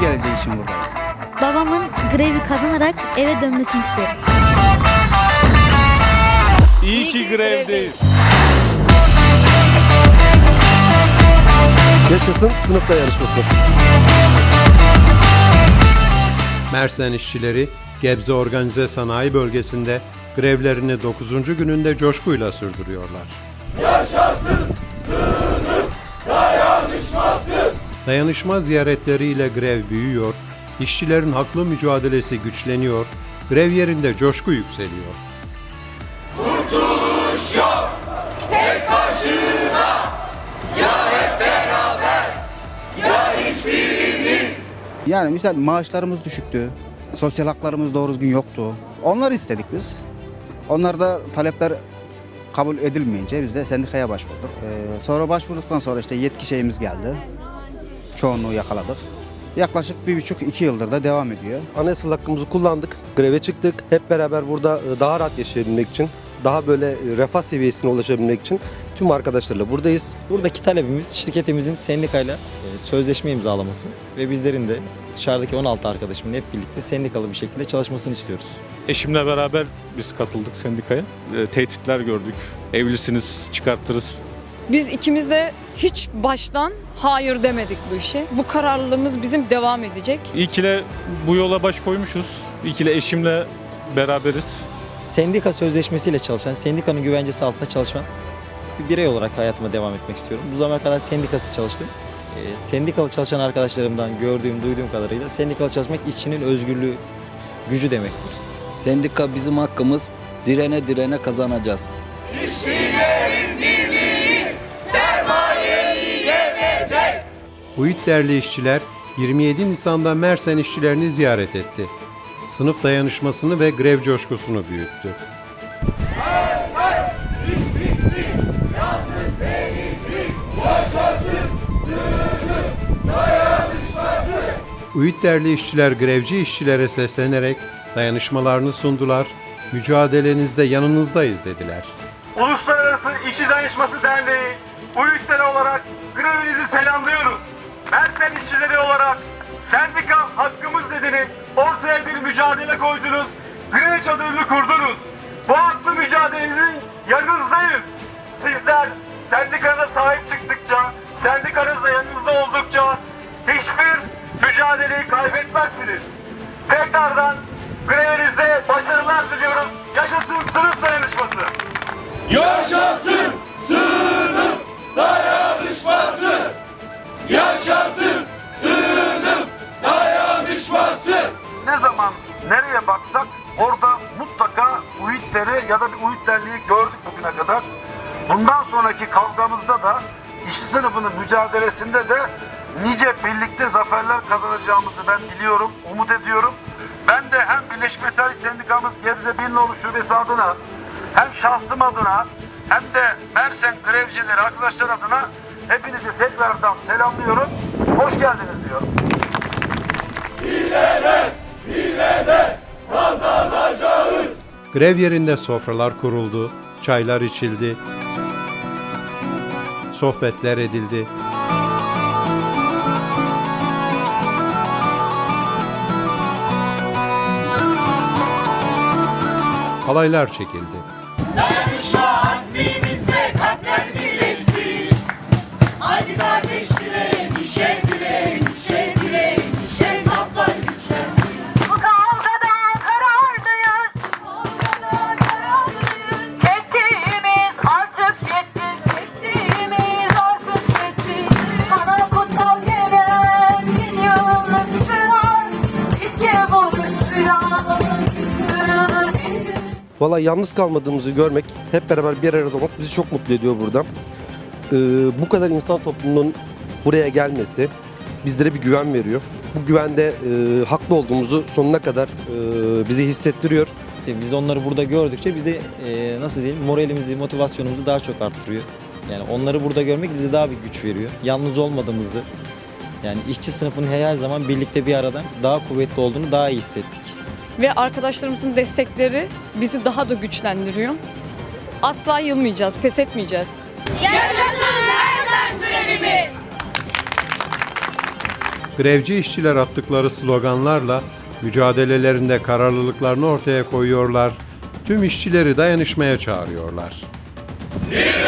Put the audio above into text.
geleceği için buradayım. Babamın grevi kazanarak eve dönmesini istiyorum. İyi ki grevdeyiz. Yaşasın sınıf dayanışması. Mersen işçileri Gebze Organize Sanayi Bölgesi'nde grevlerini 9. gününde coşkuyla sürdürüyorlar. Dayanışma ziyaretleriyle grev büyüyor, işçilerin haklı mücadelesi güçleniyor, grev yerinde coşku yükseliyor. Yani misal maaşlarımız düşüktü. Sosyal haklarımız doğru düzgün yoktu. Onları istedik biz. Onlar da talepler kabul edilmeyince biz de sendikaya başvurduk. Ee, sonra başvurduktan sonra işte yetki şeyimiz geldi. Çoğunluğu yakaladık. Yaklaşık bir buçuk iki yıldır da devam ediyor. Anayasal hakkımızı kullandık, greve çıktık. Hep beraber burada e, daha rahat yaşayabilmek için, daha böyle e, refah seviyesine ulaşabilmek için tüm arkadaşlarla buradayız. Buradaki talebimiz şirketimizin sendikayla e, sözleşme imzalaması ve bizlerin de dışarıdaki 16 arkadaşımın hep birlikte sendikalı bir şekilde çalışmasını istiyoruz. Eşimle beraber biz katıldık sendikaya. E, tehditler gördük. Evlisiniz çıkartırız. Biz ikimiz de hiç baştan hayır demedik bu işe. Bu kararlılığımız bizim devam edecek. İyi ki de bu yola baş koymuşuz. İyi ki de eşimle beraberiz. Sendika sözleşmesiyle çalışan, sendikanın güvencesi altında çalışan bir birey olarak hayatıma devam etmek istiyorum. Bu zamana kadar sendikası çalıştım. E, Sendikalı çalışan arkadaşlarımdan gördüğüm, duyduğum kadarıyla sendikalı çalışmak işçinin özgürlüğü, gücü demektir. Sendika bizim hakkımız. Direne direne kazanacağız. UİT değerli işçiler 27 Nisan'da Mersen işçilerini ziyaret etti. Sınıf dayanışmasını ve grev coşkusunu büyüttü. UİT değerli işçiler grevci işçilere seslenerek dayanışmalarını sundular, mücadelenizde yanınızdayız dediler. Uluslararası İşçi Dayanışması Derneği UYÜK'leri olarak grevinizi selamlıyoruz. Mersen işçileri olarak sendika hakkımız dediniz. Ortaya bir mücadele koydunuz. Grev çadırını kurdunuz. Bu haklı mücadelenizin yanınızdayız. Sizler sendikana sahip çıktıkça, sendikanızla yanınızda oldukça hiçbir mücadeleyi kaybetmezsiniz. Tekrardan grevinizde başarılar diliyorum. Ne zaman nereye baksak orada mutlaka UİT'leri ya da bir UİT derneği gördük bugüne kadar. Bundan sonraki kavgamızda da işçi sınıfının mücadelesinde de nice birlikte zaferler kazanacağımızı ben biliyorum, umut ediyorum. Ben de hem Birleşik Metal Sendikamız Gebze Birnoğlu Şubesi adına hem şahsım adına hem de Mersen grevcileri arkadaşlar adına hepinizi tekrardan selamlıyorum. Hoş geldiniz diyorum. Grev yerinde sofralar kuruldu, çaylar içildi, sohbetler edildi. Halaylar çekildi. Haydi Valla yalnız kalmadığımızı görmek, hep beraber bir arada olmak bizi çok mutlu ediyor burada. Ee, bu kadar insan toplumunun buraya gelmesi bizlere bir güven veriyor. Bu güvende e, haklı olduğumuzu sonuna kadar e, bizi hissettiriyor. Biz onları burada gördükçe bizi e, nasıl diyeyim moralimizi, motivasyonumuzu daha çok arttırıyor. Yani onları burada görmek bize daha bir güç veriyor. Yalnız olmadığımızı, yani işçi sınıfının her zaman birlikte bir arada daha kuvvetli olduğunu daha iyi hissettik. Ve arkadaşlarımızın destekleri bizi daha da güçlendiriyor. Asla yılmayacağız, pes etmeyeceğiz. Yaşasın Mersen grevimiz! grevci işçiler attıkları sloganlarla mücadelelerinde kararlılıklarını ortaya koyuyorlar, tüm işçileri dayanışmaya çağırıyorlar. Birleşin